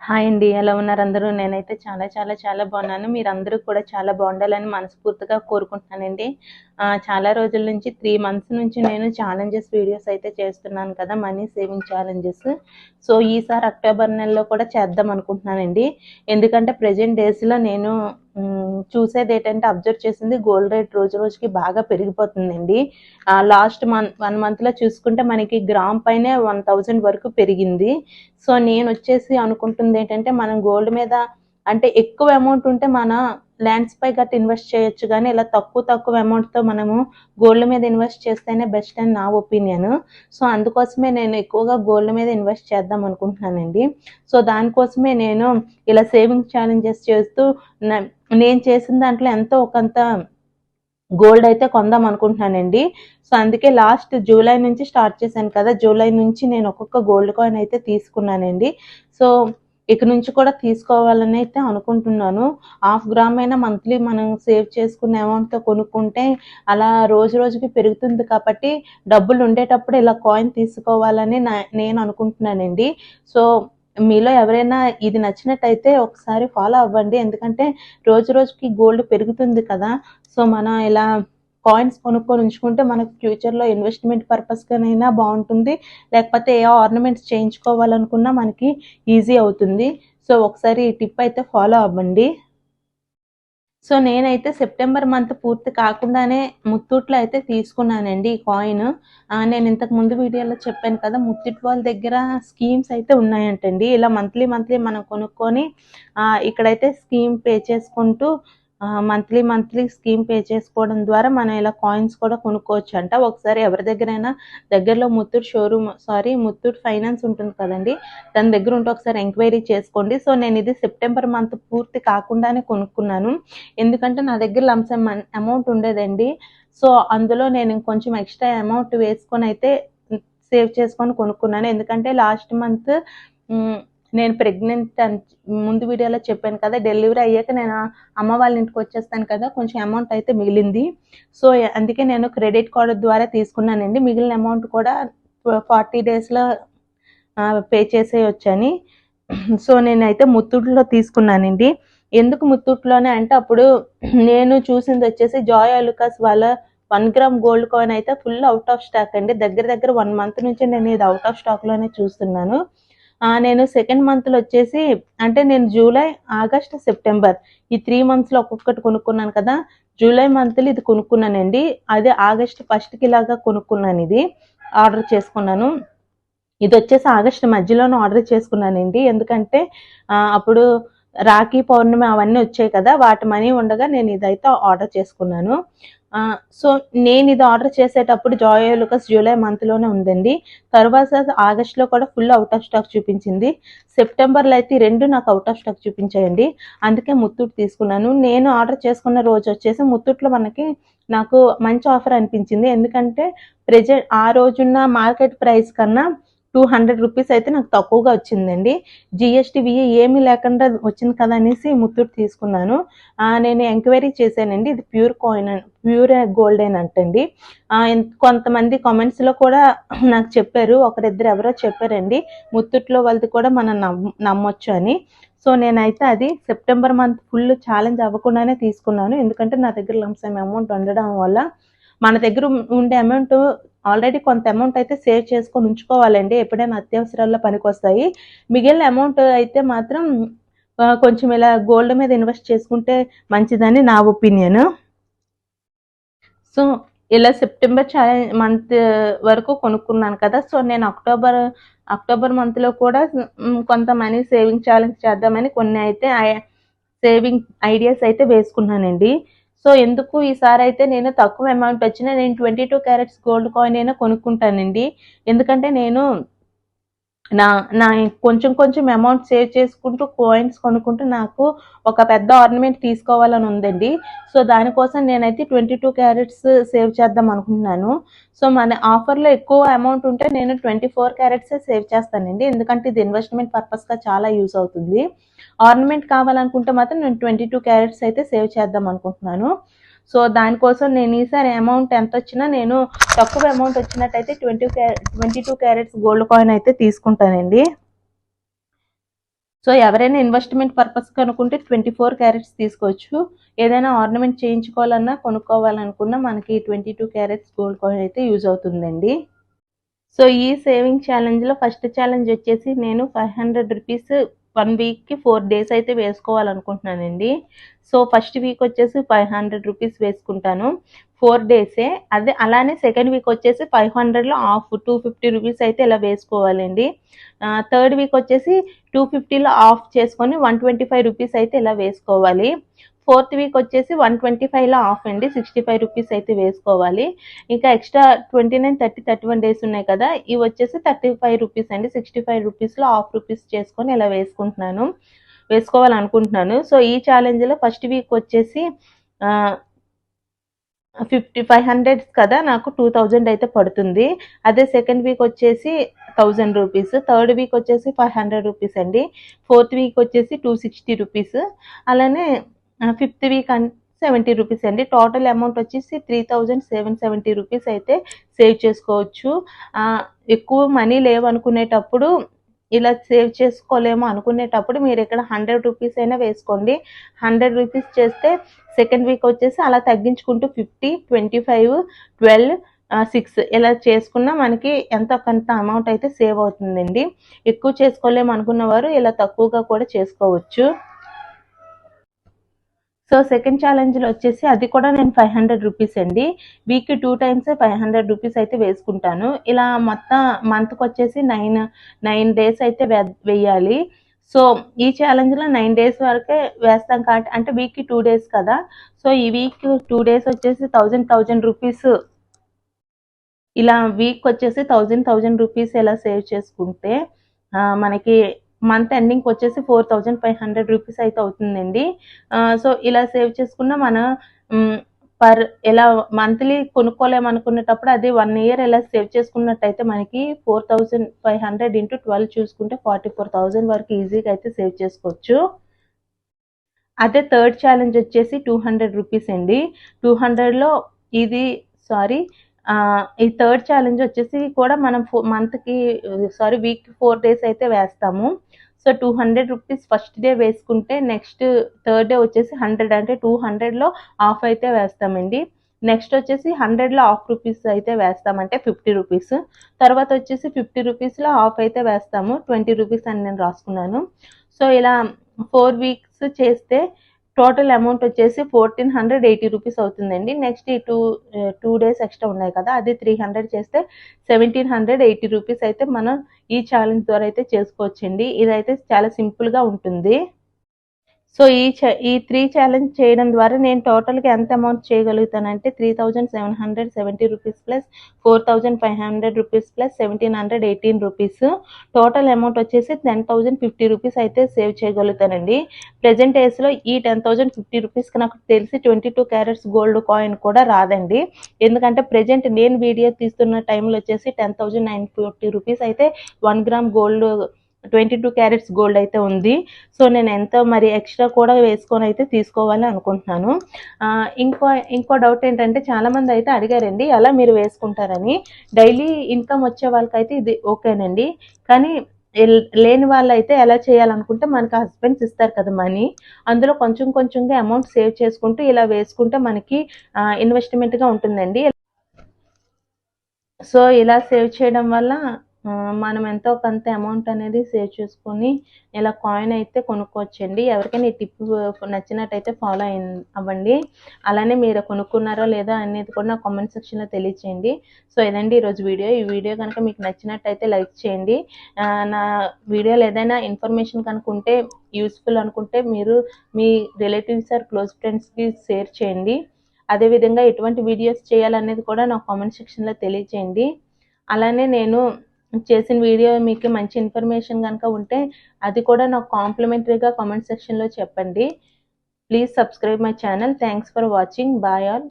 Hi అండి ఎలా ఉన్నారు అందరూ? నేనైతే చాలా చాలా చాలా బాగున్నాను. మీరందరూ కూడా చాలా బాగుండాలని మనస్ఫూర్తిగా కోరుకుంటున్నానండి. చాలా రోజుల నుంచి త్రీ మంత్స్ నుంచి నేను ఛాలెంజెస్ వీడియోస్ అయితే చేస్తున్నాను కదా మనీ సేవింగ్ ఛాలెంజెస్ సో ఈసారి అక్టోబర్ నెలలో కూడా చేద్దాం అనుకుంటున్నానండి. ఎందుకంటే ప్రజెంట్ డేస్లో నేను చూసేది ఏంటంటే అబ్జర్వ్ చేసింది గోల్డ్ రేట్ రోజు రోజుకి బాగా పెరిగిపోతుందండి. లాస్ట్ మంత్ వన్ మంత్లో చూసుకుంటే మనకి గ్రామ్ పైనే వన్ థౌజండ్ వరకు పెరిగింది. సో నేను వచ్చేసి అనుకుంటుంది ఏంటంటే మనం గోల్డ్ మీద అంటే ఎక్కువ అమౌంట్ ఉంటే మన ల్యాండ్స్ పై ఇన్వెస్ట్ చేయొచ్చు కానీ ఇలా తక్కువ తక్కువ అమౌంట్తో తో మనము గోల్డ్ మీద ఇన్వెస్ట్ చేస్తేనే బెస్ట్ అని నా ఒపీనియన్ సో అందుకోసమే నేను ఎక్కువగా గోల్డ్ మీద ఇన్వెస్ట్ చేద్దాం అనుకుంటున్నానండి. సో దానికోసమే నేను ఇలా సేవింగ్ ఛాలెంజెస్ చేస్తూ నేను చేసిన దాంట్లో ఎంతో ఒకంత గోల్డ్ అయితే కొందాం అనుకుంటున్నానండి. సో అందుకే లాస్ట్ జూలై నుంచి స్టార్ట్ చేశాను కదా. జూలై నుంచి నేను ఒక్కొక్క గోల్డ్ కాయిన్ అయితే తీసుకున్నానండి. సో ఇక నుంచి కూడా తీసుకోవాలని అయితే అనుకుంటున్నాను. హాఫ్ గ్రామ్ అయినా మంత్లీ మనం సేవ్ చేసుకున్న అమౌంట్తో కొనుక్కుంటే అలా రోజు రోజుకి పెరుగుతుంది కాబట్టి డబ్బులు ఉండేటప్పుడు ఇలా కాయిన్ తీసుకోవాలని నా నేను అనుకుంటున్నానండి. సో మీలో ఎవరైనా ఇది నచ్చినట్టయితే ఒకసారి ఫాలో అవ్వండి. ఎందుకంటే రోజు రోజుకి గోల్డ్ పెరుగుతుంది కదా. సో మనం ఇలా కాయిన్స్ కొనుక్కొని ఉంచుకుంటే మనకు ఫ్యూచర్లో ఇన్వెస్ట్మెంట్ పర్పస్గానైనా బాగుంటుంది. లేకపోతే ఏ ఆర్నమెంట్స్ చేయించుకోవాలనుకున్నా మనకి ఈజీ అవుతుంది. సో ఒకసారి ఈ టిప్ అయితే ఫాలో అవ్వండి. సో నేనైతే సెప్టెంబర్ మంత్ పూర్తి కాకుండానే ముత్తూట్లో అయితే తీసుకున్నానండి ఈ కాయిన్ నేను ఇంతకు ముందు వీడియోలో చెప్పాను కదా ముత్తూట్ వాళ్ళ దగ్గర స్కీమ్స్ అయితే ఉన్నాయంటండి. ఇలా మంత్లీ మంత్లీ మనం కొనుక్కొని ఇక్కడైతే స్కీమ్ పే చేసుకుంటూ మంత్లీ మంత్లీ స్కీమ్ పే చేసుకోవడం ద్వారా మనం ఇలా కాయిన్స్ కూడా కొనుక్కోవచ్చు అంట ఒకసారి ఎవరి దగ్గరైనా దగ్గరలో Muthoot showroom sorry Muthoot finance ఉంటుంది కదండి. దాని దగ్గర ఉంటే ఒకసారి ఎంక్వైరీ చేసుకోండి. సో నేను ఇది సెప్టెంబర్ మంత్ పూర్తి కాకుండానే కొనుక్కున్నాను. ఎందుకంటే నా దగ్గర లంసమ్ అమౌంట్ ఉండేదండి. సో అందులో నేను ఇంకొంచెం ఎక్స్ట్రా అమౌంట్ వేసుకొని అయితే సేవ్ చేసుకొని కొనుక్కున్నాను. ఎందుకంటే లాస్ట్ మంత్ నేను ప్రెగ్నెంట్ అని ముందు వీడియోలో చెప్పాను కదా డెలివరీ అయ్యాక నేను అమ్మ వాళ్ళ ఇంటికి వచ్చేస్తాను కదా కొంచెం అమౌంట్ అయితే మిగిలింది. సో అందుకే నేను క్రెడిట్ కార్డు ద్వారా తీసుకున్నానండి. మిగిలిన అమౌంట్ కూడా ఫార్టీ డేస్లో పే చేసేయొచ్చని. సో నేనైతే ముత్తూట్లో తీసుకున్నానండి. ఎందుకు ముత్తూట్లోనే అంటే అప్పుడు నేను చూసింది వచ్చేసి జాయ్ అలుకాస్ వాళ్ళ వన్ గ్రామ్ గోల్డ్ కాయిన్ అయితే ఫుల్ అవుట్ ఆఫ్ స్టాక్ అండి. దగ్గర దగ్గర వన్ మంత్ నుంచి నేను ఇది అవుట్ ఆఫ్ స్టాక్లోనే చూస్తున్నాను. నేను సెకండ్ మంత్లో వచ్చేసి అంటే నేను జూలై ఆగస్ట్ సెప్టెంబర్ ఈ త్రీ మంత్స్లో ఒక్కొక్కటి కొనుక్కున్నాను కదా. జూలై మంత్లో ఇది కొనుక్కున్నానండి. అదే ఆగస్ట్ ఫస్ట్కి ఇలాగా కొనుక్కున్నాను ఇది. ఆర్డర్ చేసుకున్నాను. ఇది వచ్చేసి ఆగస్ట్ మధ్యలోనే ఆర్డర్ చేసుకున్నానండి. ఎందుకంటే అప్పుడు రాఖీ పౌర్ణమి అవన్నీ వచ్చాయి కదా. వాటి మనీ ఉండగా నేను ఇదైతే ఆర్డర్ చేసుకున్నాను. సో నేను ఇది ఆర్డర్ చేసేటప్పుడు జాయో లుకస్ జూలై మంత్లోనే ఉందండి. తర్వాత ఆగస్ట్లో కూడా ఫుల్ అవుట్ ఆఫ్ స్టాక్ చూపించింది. సెప్టెంబర్లో అయితే రెండు నాకు అవుట్ ఆఫ్ స్టాక్ చూపించాయండి. అందుకే ముత్తూట్ తీసుకున్నాను. నేను ఆర్డర్ చేసుకున్న రోజు వచ్చేసి ముత్తూట్లో మనకి నాకు మంచి ఆఫర్ అనిపించింది. ఎందుకంటే ప్రెజెంట్ ఆ రోజున్న మార్కెట్ ప్రైస్ కన్నా టూ హండ్రెడ్ రూపీస్ అయితే నాకు తక్కువగా వచ్చిందండి. జిఎస్టీ విఏ ఏమీ లేకుండా వచ్చింది కదా అనేసి ముత్తూట్ తీసుకున్నాను. నేను ఎంక్వైరీ చేశానండి. ఇది ప్యూర్ కాయిన్ ప్యూర్ గోల్డెన్ అంటండి. కొంతమంది కామెంట్స్లో కూడా నాకు చెప్పారు. ఒకరిద్దరు ఎవరో చెప్పారండి. ముత్తూట్లో వాళ్ళది కూడా మనం నమ్మొచ్చు అని. సో నేనైతే అది సెప్టెంబర్ మంత్ ఫుల్ ఛాలెంజ్ అవ్వకుండానే తీసుకున్నాను. ఎందుకంటే నా దగ్గర లంసమ్ అమౌంట్ ఉండడం వల్ల మన దగ్గర ఉండే అమౌంట్ ఆల్రెడీ కొంత అమౌంట్ అయితే సేవ్ చేసుకొని ఉంచుకోవాలండి. ఎప్పుడైనా అత్యవసరాల్లో పనికొస్తాయి. మిగిలిన అమౌంట్ అయితే మాత్రం కొంచెం ఇలా గోల్డ్ మీద ఇన్వెస్ట్ చేసుకుంటే మంచిదని నా ఒపీనియన్ సో ఇలా సెప్టెంబర్ మంత్ వరకు కొనుక్కున్నాను కదా. సో నేను అక్టోబర్ అక్టోబర్ మంత్లో కూడా కొంత మనీ సేవింగ్ ఛాలెంజ్ చేద్దామని కొన్ని అయితే సేవింగ్ ఐడియాస్ అయితే వేసుకున్నానండి. సో ఎందుకు ఈసారి అయితే నేను తక్కువ అమౌంట్ వచ్చినా నేను twenty two carats gold coin అయినా కొనుక్కుంటానండి. ఎందుకంటే నేను నా నా కొంచెం కొంచెం అమౌంట్ సేవ్ చేసుకుంటూ కాయిన్స్ కొనుక్కుంటూ నాకు ఒక పెద్ద ఆర్నమెంట్ తీసుకోవాలని ఉందండి. సో దానికోసం నేనైతే ట్వంటీ టూ క్యారెట్స్ సేవ్ చేద్దాం అనుకుంటున్నాను. సో మన ఆఫర్లో ఎక్కువ అమౌంట్ ఉంటే నేను ట్వంటీ ఫోర్ క్యారెట్స్ సేవ్ చేస్తానండి. ఎందుకంటే ఇది ఇన్వెస్ట్మెంట్ పర్పస్గా చాలా యూస్ అవుతుంది. ఆర్నమెంట్ కావాలనుకుంటే మాత్రం నేను ట్వంటీ టూ క్యారెట్స్ అయితే సేవ్ చేద్దాం అనుకుంటున్నాను. సో దానికోసం నేను ఈసారి అమౌంట్ ఎంత వచ్చినా నేను తక్కువ అమౌంట్ వచ్చినట్టయితే twenty twenty two carats gold coin అయితే తీసుకుంటానండి. సో ఎవరైనా ఇన్వెస్ట్మెంట్ పర్పస్ కనుక్కుంటే ట్వంటీ ఫోర్ క్యారెట్స్ తీసుకోవచ్చు. ఏదైనా ఆర్నమెంట్ చేయించుకోవాలన్నా కొనుక్కోవాలనుకున్నా మనకి twenty two carats gold coin అయితే యూజ్ అవుతుందండి. సో ఈ సేవింగ్ ఛాలెంజ్లో ఫస్ట్ ఛాలెంజ్ వచ్చేసి నేను ఫైవ్ హండ్రెడ్ రూపీస్ వన్ వీక్కి ఫోర్ డేస్ అయితే వేసుకోవాలనుకుంటున్నానండి. సో ఫస్ట్ వీక్ వచ్చేసి ఫైవ్ హండ్రెడ్ రూపీస్ వేసుకుంటాను. ఫోర్ డేసే అదే అలానే సెకండ్ వీక్ వచ్చేసి ఫైవ్ హండ్రెడ్లో ఆఫ్ టూ ఫిఫ్టీ రూపీస్ అయితే ఇలా వేసుకోవాలండి. థర్డ్ వీక్ వచ్చేసి టూ ఫిఫ్టీలో ఆఫ్ చేసుకొని వన్ ట్వంటీ ఫైవ్ రూపీస్ అయితే ఇలా వేసుకోవాలి. ఫోర్త్ వీక్ వచ్చేసి వన్ ట్వంటీ ఫైవ్లో ఆఫ్ అండి. సిక్స్టీ ఫైవ్ రూపీస్ అయితే వేసుకోవాలి. ఇంకా extra twenty nine thirty thirty one days ఉన్నాయి కదా. ఇవి వచ్చేసి థర్టీ ఫైవ్ రూపీస్ అండి. సిక్స్టీ ఫైవ్ రూపీస్లో ఆఫ్ రూపీస్ చేసుకొని ఇలా వేసుకుంటున్నాను. వేసుకోవాలనుకుంటున్నాను. సో ఈ ఛాలెంజ్లో ఫస్ట్ వీక్ వచ్చేసి ఫిఫ్టీ ఫైవ్ హండ్రెడ్స్ కదా నాకు టూ థౌజండ్ అయితే పడుతుంది. అదే సెకండ్ వీక్ వచ్చేసి థౌజండ్ రూపీస్. థర్డ్ వీక్ వచ్చేసి ఫైవ్ హండ్రెడ్ రూపీస్ అండి. ఫోర్త్ వీక్ వచ్చేసి టూ సిక్స్టీ రూపీస్. అలానే ఫిఫ్త్ వీక్ అన్ సెవెంటీ రూపీస్ అండి. టోటల్ అమౌంట్ వచ్చేసి three thousand seven seventy rupees అయితే సేవ్ చేసుకోవచ్చు. ఎక్కువ మనీ లేవనుకునేటప్పుడు ఇలా సేవ్ చేసుకోలేము అనుకునేటప్పుడు మీరు ఇక్కడ హండ్రెడ్ రూపీస్ అయినా వేసుకోండి. హండ్రెడ్ రూపీస్ చేస్తే సెకండ్ వీక్ వచ్చేసి అలా తగ్గించుకుంటూ fifty twenty five twelve six ఇలా చేసుకున్నా మనకి ఎంత కొంత అమౌంట్ అయితే సేవ్ అవుతుందండి. ఎక్కువ చేసుకోలేము అనుకున్న వారు ఇలా తక్కువగా కూడా చేసుకోవచ్చు. సో సెకండ్ ఛాలెంజ్లో వచ్చేసి అది కూడా నేను ఫైవ్ హండ్రెడ్ రూపీస్ అండి. వీక్కి two times five hundred rupees అయితే వేసుకుంటాను. ఇలా మొత్తం మంత్కి వచ్చేసి నైన్ నైన్ డేస్ అయితే వేయాలి. సో ఈ ఛాలెంజ్లో నైన్ డేస్ వరకే వేస్తాం కాబట్టి అంటే వీక్కి టూ డేస్ కదా. సో ఈ వీక్ టూ డేస్ వచ్చేసి థౌజండ్ థౌజండ్ రూపీస్ ఇలా వీక్ వచ్చేసి థౌజండ్ థౌజండ్ రూపీస్ ఇలా సేవ్ చేసుకుంటే మనకి మంత్ ఎండింగ్కి వచ్చేసి four thousand five hundred rupees అయితే అవుతుందండి. సో ఇలా సేవ్ చేసుకున్న మన పర్ ఎలా మంత్లీ కొనుక్కోలేమనుకునేటప్పుడు అది వన్ ఇయర్ ఇలా సేవ్ చేసుకున్నట్టయితే మనకి four thousand five hundred into twelve చూసుకుంటే ఫార్టీ ఫోర్ థౌజండ్ వరకు ఈజీగా అయితే సేవ్ చేసుకోవచ్చు. అదే థర్డ్ ఛాలెంజ్ వచ్చేసి టూ హండ్రెడ్ రూపీస్ అండి. టూ హండ్రెడ్లో ఇది సారీ ఈ థర్డ్ ఛాలెంజ్ వచ్చేసి కూడా మనం ఫో మంత్కి సారీ వీక్ ఫోర్ డేస్ అయితే వేస్తాము. So two hundred rupees first day వేసుకుంటే నెక్స్ట్ థర్డ్ డే వచ్చేసి హండ్రెడ్ అంటే టూ హండ్రెడ్లో ఆఫ్ అయితే వేస్తామండి. నెక్స్ట్ వచ్చేసి హండ్రెడ్లో ఆఫ్ రూపీస్ అయితే వేస్తామంటే ఫిఫ్టీ రూపీస్ తర్వాత వచ్చేసి ఫిఫ్టీ రూపీస్లో ఆఫ్ అయితే వేస్తాము. ట్వంటీ రూపీస్ అని నేను రాసుకున్నాను. సో ఇలా ఫోర్ వీక్స్ చేస్తే టోటల్ అమౌంట్ వచ్చేసి ఫోర్టీన్ హండ్రెడ్ ఎయిటీ రూపీస్ అవుతుందండి. నెక్స్ట్ ఈ టూ టూ డేస్ ఎక్స్ట్రా ఉన్నాయి కదా అది త్రీ హండ్రెడ్ చేస్తే సెవెంటీన్ హండ్రెడ్ ఎయిటీ రూపీస్ అయితే మనం ఈ ఛాలెంజ్ ద్వారా అయితే చేసుకోవచ్చండి. ఇదైతే చాలా సింపుల్గా ఉంటుంది. సో ఈ చ- ఈ త్రీ ఛాలెంజ్ చేయడం ద్వారా నేను టోటల్గా ఎంత amount చేయగలుగుతానంటే three thousand seven hundred seventy rupees plus four thousand five hundred rupees plus seventeen hundred eighteen rupees total amount వచ్చేసి టెన్ థౌజండ్ ఫిఫ్టీ రూపీస్ అయితే సేవ్ చేయగలుగుతానండి. ప్రజెంట్ డేస్లో ఈ టెన్ థౌజండ్ ఫిఫ్టీ రూపీస్కి నాకు తెలిసి twenty two carats gold coin కూడా రాదండి. ఎందుకంటే ప్రజెంట్ నేను వీడియో తీస్తున్న టైంలో వచ్చేసి ten thousand nine fifty rupees అయితే one gram gold twenty two carats gold అయితే ఉంది. సో నేను ఎంతో మరి ఎక్స్ట్రా కూడా వేసుకొని అయితే తీసుకోవాలి అనుకుంటున్నాను. ఇంకో ఇంకో డౌట్ ఏంటంటే చాలామంది అయితే అడిగారండి ఎలా మీరు వేసుకుంటారని? డైలీ ఇన్కమ్ వచ్చే వాళ్ళకైతే ఇది ఓకేనండి. కానీ లేని వాళ్ళైతే ఎలా చేయాలనుకుంటే మనకి హస్బెండ్స్ ఇస్తారు కదా మనీ. అందులో కొంచెం కొంచెంగా అమౌంట్ సేవ్ చేసుకుంటూ ఇలా వేసుకుంటే మనకి ఇన్వెస్ట్మెంట్గా ఉంటుందండి. సో ఇలా సేవ్ చేయడం వల్ల మనం ఎంతో కొంత అమౌంట్ అనేది సేవ్ చేసుకొని ఇలా కాయిన్ అయితే కొనుక్కోవచ్చండి. ఎవరికైనా ఈ టిప్ నచ్చినట్టయితే ఫాలో అయి అవ్వండి. అలానే మీరు కొనుక్కున్నారో లేదో అనేది కూడా నా కామెంట్ సెక్షన్లో తెలియచేయండి. సో ఇదండి ఈరోజు వీడియో. ఈ వీడియో కనుక మీకు నచ్చినట్టయితే లైక్ చేయండి. నా వీడియోలో ఏదైనా ఇన్ఫర్మేషన్ కనుక ఉంటే యూస్ఫుల్ అనుకుంటే మీరు మీ రిలేటివ్స్ ఆర్ క్లోజ్ ఫ్రెండ్స్కి షేర్ చేయండి. అదేవిధంగా ఎటువంటి వీడియోస్ చేయాలనేది కూడా నా కామెంట్ సెక్షన్లో తెలియచేయండి. అలానే నేను చేసిన వీడియో మీకు మంచి ఇన్ఫర్మేషన్ కనుక ఉంటే అది కూడా నాకు కాంప్లిమెంటరీగా కామెంట్ సెక్షన్లో చెప్పండి. Please subscribe my channel thanks for watching bye all